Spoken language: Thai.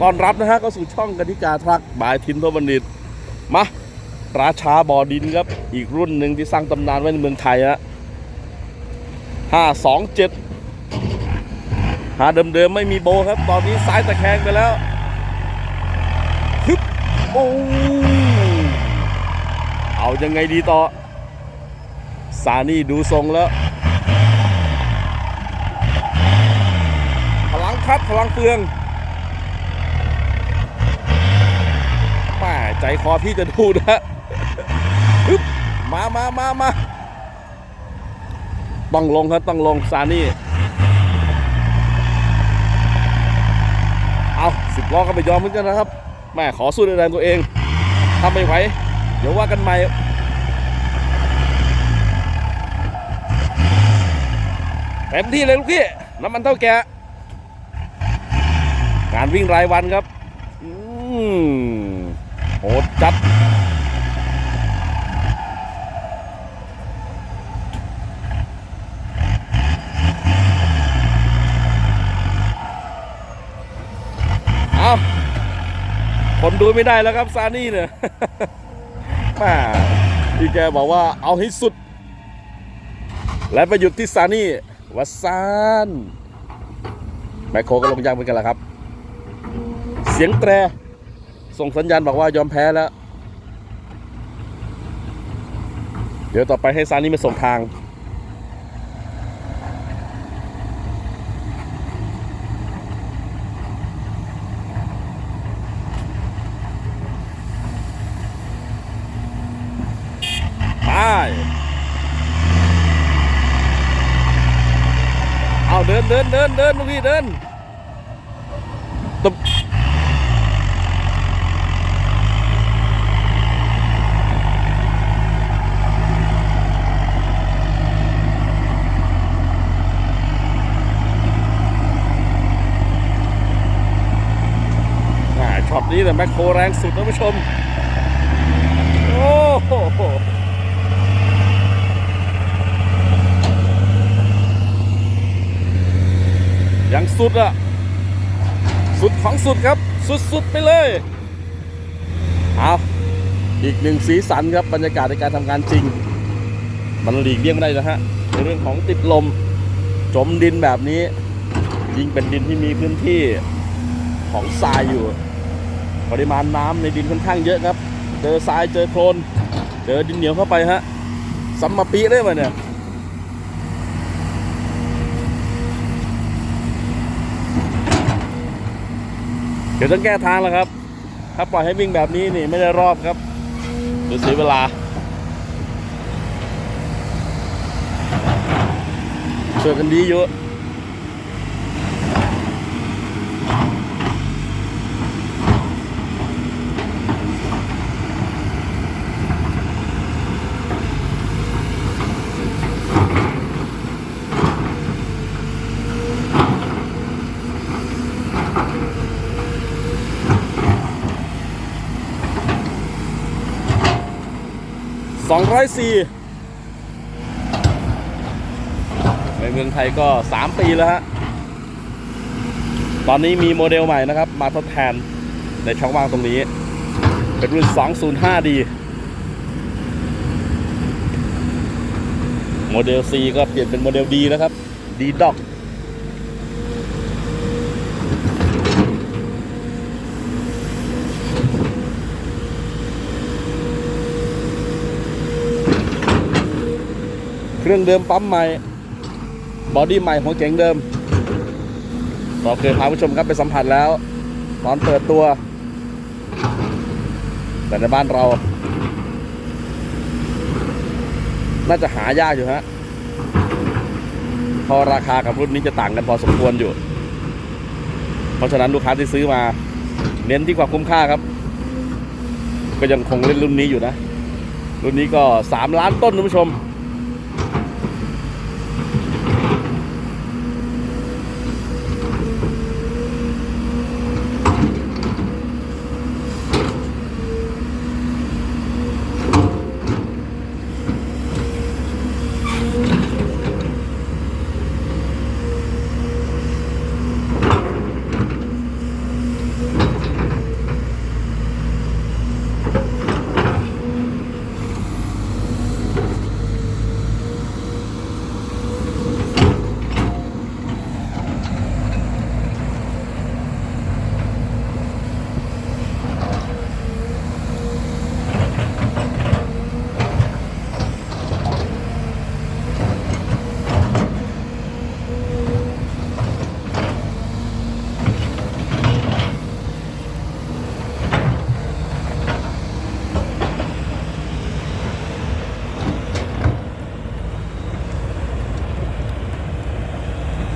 ต้อนรับนะฮะก็สู่ช่องกติกาทรักบายทินทบัณฑิตมาราชาบ่อดินครับ อีกรุ่นหนึ่งที่สร้างตำนานไว้ในเมืองไทยฮะห้าสองเจ็ดหาเดิมๆไม่มีโบครับ ตอนนี้ซ้ายตะแคงไปแล้วฮึบโอ้เอายังไงดีต่อ ซานี่ดูทรงแล้ว พลังคัดพลังเฟืองแม่ใจ คอพี่จะดูนะฮึบมามามามาต้องลงครับต้องลงซานี่ เอาสิบล้อก็ไปยอมเหมือนกันนะครับ แม่ขอสู้ในแรงตัวเองถ้าไม่ไหว เดี๋ยวว่ากันใหม่เต็มที่เลยลูกพี่ น้ำมันเท่าแกะงานวิ่งรายวันครับ อืม โหดจัดเอาคนดูไม่ได้แล้วครับซานี่เนี่ยแม่ที่แกบอกว่าเอาให้สุด และไปหยุดที่ซานี่วัสซานแมคโครก็ลงยางเหมือนกันแหละครับ เสียงแตร ส่งสัญญาณบอกว่ายอมแพ้แล้ว เดี๋ยวต่อไปให้ซานี่มาส่งทางไปเอาเดินเดินเดินเดินลูกพี่เดินตุ๊บอ่า ช็อตนี้แต่แมคโครแรงสุดท่านผู้ชม โอ้โหยังสุดอะสุดของสุดครับ สุดๆไปเลยเอาอีกหนึ่งสีสันครับบรรยากาศในการทำงานจริง มันหลีกเลี่ยงไม่ได้นะฮะในเรื่องของติดลม จมดินแบบนี้ ยิ่งเป็นดินที่มีพื้นที่ของทรายอยู่ ปริมาณน้ำในดินค่อนข้างเยอะครับ เจอทรายเจอโคลนเจอดินเหนียวเข้าไปฮะซัมมาปีได้ไหมเนี่ยเดี๋ยวต้องแก้ทางแล้วครับ ถ้าปล่อยให้วิ่งแบบนี้นี่ไม่ได้รอบครับเดี๋ยวเสียเวลาช่วยกันดีเยอะ 204 ในเมืองไทยก็ 3 ปีแล้วฮะ ตอนนี้มีโมเดลใหม่นะครับ มาทดแทนในช่องว่างตรงนี้ เป็นรุ่น 205D โมเดล C ก็เปลี่ยนเป็นโมเดล D นะครับ D Doc รื่องเดิมปั๊มใหม่บอดี้ใหม่ของเก๋งเดิมเราเคยพาผู้ชมครับไปสัมผัสแล้ว ตอนเปิดตัว แต่ในบ้านเรา น่าจะหายากอยู่ฮะเพอราคากับรุ่นนี้จะต่างกันพอสมควรอยู่ เพราะฉะนั้นลูกค้าที่ซื้อมา เน้นที่ความคุ้มค่าครับ ก็ยังคงเล่นรุ่นนี้อยู่นะ รุ่นนี้ก็ 3 ล้านต้นท่านผู้ชม